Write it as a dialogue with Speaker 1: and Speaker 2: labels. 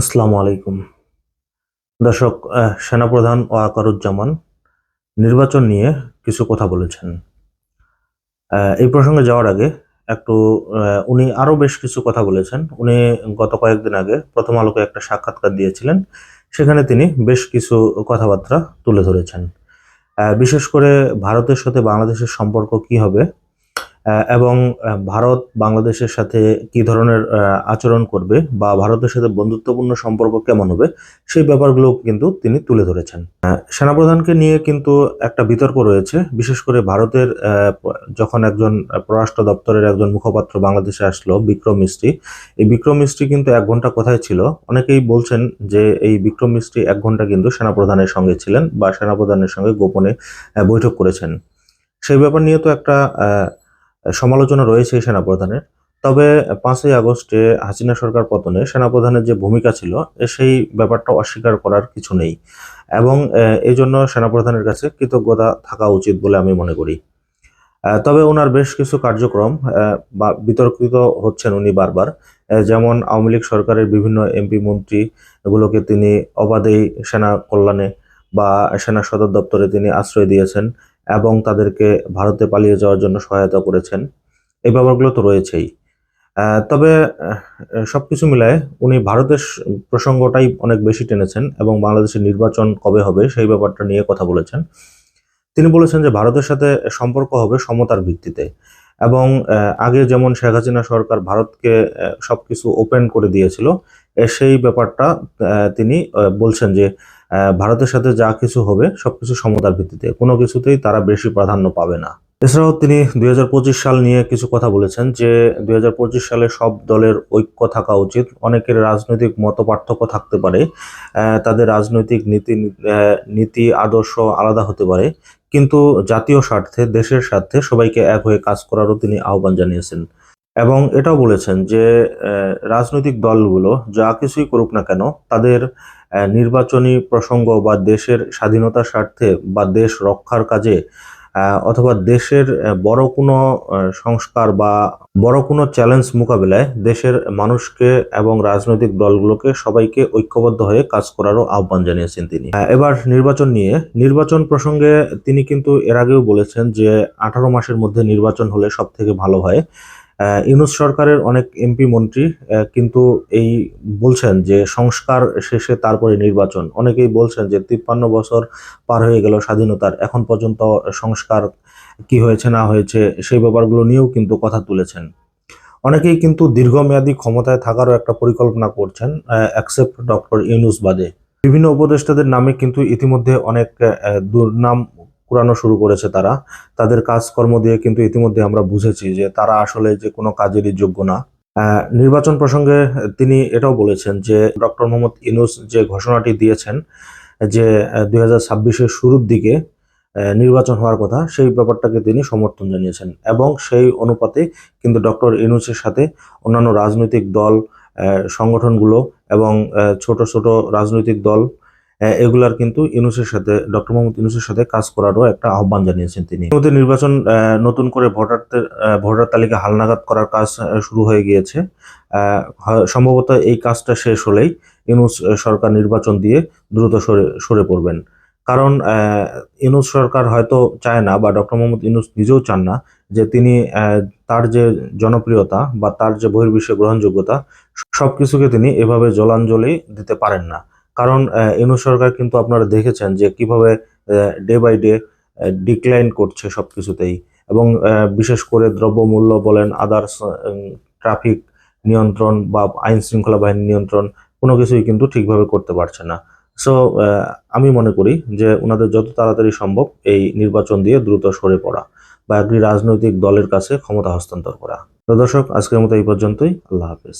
Speaker 1: আসসালামু আলাইকুম। দর্শক সেনাপ্রধান ওয়াকারুজ্জামান নির্বাচন নিয়ে কিছু কথা বলেছেন। এই প্রসঙ্গে যাওয়ার আগে একটু উনি আরও বেশ কিছু কথা বলেছেন। উনি গত কয়েকদিন আগে প্রথম আলোকে একটা সাক্ষাৎকার দিয়েছিলেন। সেখানে তিনি বেশ কিছু কথাবার্তা তুলে ধরেছেন। বিশেষ করে ভারতের সাথে বাংলাদেশের সম্পর্ক কি হবে এবং ভারত বাংলাদেশের সাথে কি ধরনের আচরণ করবে বা ভারতের সাথে বন্ধুত্বপূর্ণ সম্পর্ক কেমন হবে, সেই ব্যাপারগুলো কিন্তু তিনি তুলে ধরেছেন। সেনাপ্রধানকে নিয়ে কিন্তু একটা বিতর্ক রয়েছে, বিশেষ করে ভারতের যখন একজন পররাষ্ট্র দপ্তরের একজন মুখপাত্র বাংলাদেশে আসলো, বিক্রম মিস্ত্রি। এই বিক্রম মিস্ত্রি কিন্তু এক ঘণ্টা কোথায় ছিল? অনেকেই বলছেন যে এই বিক্রম মিস্ত্রি এক ঘণ্টা কিন্তু সেনাপ্রধানের সঙ্গে ছিলেন বা সেনাপ্রধানের সঙ্গে গোপনে বৈঠক করেছেন। সেই ব্যাপার নিয়ে তো একটা সমালোচনা রয়েছে এই সেনাপ্রধানের। তবে পাঁচই আগস্টে হাসিনা সরকার পতনে সেনাপ্রধানের যে ভূমিকা ছিল সেই ব্যাপারটা অস্বীকার করার কিছু নেই। এবং এই জন্য সেনাপ্রধানের কাছে কৃতজ্ঞতা থাকা উচিত বলে আমি মনে করি। তবে ওনার বেশ কিছু কার্যক্রম বা বিতর্কিত হচ্ছেন উনি বারবার। যেমন আওয়ামী লীগ সরকারের বিভিন্ন এমপি মন্ত্রী এগুলোকে তিনি অবাধেই সেনা কল্যাণে বা সেনা সদর দপ্তরে তিনি আশ্রয় দিয়েছেন। এবং তাদেরকে ভারতে পালিয়ে যাওয়ার জন্য সহায়তা করেছেন। এই ব্যাপারগুলো তো রয়েছেই। তবে আহ, সবকিছু মিলায় উনি ভারতের প্রসঙ্গটাই অনেক বেশি টেনেছেন এবং বাংলাদেশের নির্বাচন কবে হবে সেই ব্যাপারটা নিয়ে কথা বলেছেন। তিনি বলেছেন যে ভারতের সাথে সম্পর্ক হবে সমতার ভিত্তিতে এবং আগে যেমন শেখ হাসিনা সরকার ভারতকে আহ, সবকিছু ওপেন করে দিয়েছিল সেই ব্যাপারটা তিনি বলছেন যে ভারতের সাথে যা কিছু হবে, সবকিছু সমতার ভিত্তিতে। কোনো কিছুতেই তারা বেশি প্রাধান্য পাবে না। এছাড়াও তিনি দুই হাজার পঁচিশ সাল নিয়ে কিছু কথা বলেছেন যে, দুই হাজার পঁচিশ সালে সব দলের ঐক্য থাকা উচিত। অনেকের রাজনৈতিক মত পার্থক্য থাকতে পারে তাদের রাজনৈতিক নীতি নীতি, আদর্শ আলাদা হতে পারে। কিন্তু জাতীয় স্বার্থে, দেশের স্বার্থে সবাইকে এক হয়ে কাজ করারও তিনি আহ্বান জানিয়েছেন। এবং এটাও বলেছেন যে রাজনৈতিক দলগুলো যা কিছুই করুক না কেন, তাদের নির্বাচনী প্রসঙ্গ বা দেশের স্বাধীনতার স্বার্থে বা দেশ রক্ষার কাজে অথবা দেশের বড় কোনো সংস্কার বা বড় কোনো চ্যালেঞ্জ মোকাবিলায় দেশের মানুষকে এবং রাজনৈতিক দলগুলোকে সবাইকে ঐক্যবদ্ধ হয়ে কাজ করারও আহ্বান জানিয়েছেন তিনি। এবার নির্বাচন নিয়ে, নির্বাচন প্রসঙ্গে তিনি কিন্তু এর আগেও বলেছেন যে, আঠারো মাসের মধ্যে নির্বাচন হলে সব থেকে ভালো হয়। ইউনূস সরকারের অনেক এমপি মন্ত্রী কিন্তু এই বলছেন যে সংস্কার শেষে তারপরে নির্বাচন। অনেকেই বলছেন যে তিপ্পান্ন বছর পার হয়ে গেল স্বাধীনতার, এখন পর্যন্ত সংস্কার কি হয়েছে, না হয়েছে, সেই ব্যাপারগুলো নিয়েও কিন্তু কথা তুলেছেন। অনেকেই কিন্তু দীর্ঘমেয়াদী ক্ষমতায় থাকারও একটা পরিকল্পনা করছেন অ্যাকসেপ্ট ডক্টর ইউনুস বাদে। বিভিন্ন উপদেষ্টাদের নামে কিন্তু ইতিমধ্যে অনেক দুর্নাম কুড়ানো শুরু করেছে তারা। তাদের কাজকর্ম দিয়ে কিন্তু ইতিমধ্যে আমরা বুঝেছি যে তারা আসলে যে কোনো কাজেরই যোগ্য না। নির্বাচন প্রসঙ্গে তিনি এটাও বলেছেন যে, ডক্টর মোহাম্মদ ইনুস যে ঘোষণাটি দিয়েছেন যে দুই হাজার শুরুর দিকে নির্বাচন হওয়ার কথা, সেই ব্যাপারটাকে তিনি সমর্থন জানিয়েছেন। এবং সেই অনুপাতে কিন্তু ডক্টর ইউনুসের সাথে অন্যান্য রাজনৈতিক দল সংগঠনগুলো এবং ছোট ছোট রাজনৈতিক দল এগুলার কিন্তু ইউনুসের সাথে, ডক্টর মোহাম্মদ ইউনুসের সাথে কাজ করারও একটা আহ্বান জানিয়েছেন তিনি। ইতিমধ্যে নির্বাচন নতুন করে ভোটারদের ভোটার তালিকা হালনাগাদ করার কাজ শুরু হয়ে গিয়েছে। সম্ভবত এই কাজটা শেষ হলেই ইউনুস সরকার নির্বাচন দিয়ে দ্রুত সরে সরে পড়বেন। কারণ ইউনুস সরকার হয়তো চায় না বা ডক্টর মোহাম্মদ ইউনুস নিজেও চান না যে তিনি তার যে জনপ্রিয়তা বা তার যে বহির্বিশ্বে গ্রহণযোগ্যতা, সবকিছুকে তিনি এভাবে জলাঞ্জলি দিতে পারেন না। কারণ ইউনুস সরকার কিন্তু আপনারা দেখেছেন যে কীভাবে ডে বাই ডে ডিক্লাইন করছে সবকিছুতেই। এবং বিশেষ করে দ্রব্যমূল্য বলেন আদার্স ট্রাফিক নিয়ন্ত্রণ বা আইন শৃঙ্খলা বাহিনী নিয়ন্ত্রণ, কোনো কিছুই কিন্তু ঠিকভাবে করতে পারছে না। সো আমি মনে করি যে ওনাদের যত তাড়াতাড়ি সম্ভব এই নির্বাচন দিয়ে দ্রুত সরে পড়া বা একটি রাজনৈতিক দলের কাছে ক্ষমতা হস্তান্তর করা। তো দর্শক, আজকের মতো এই পর্যন্তই। আল্লাহ হাফেজ।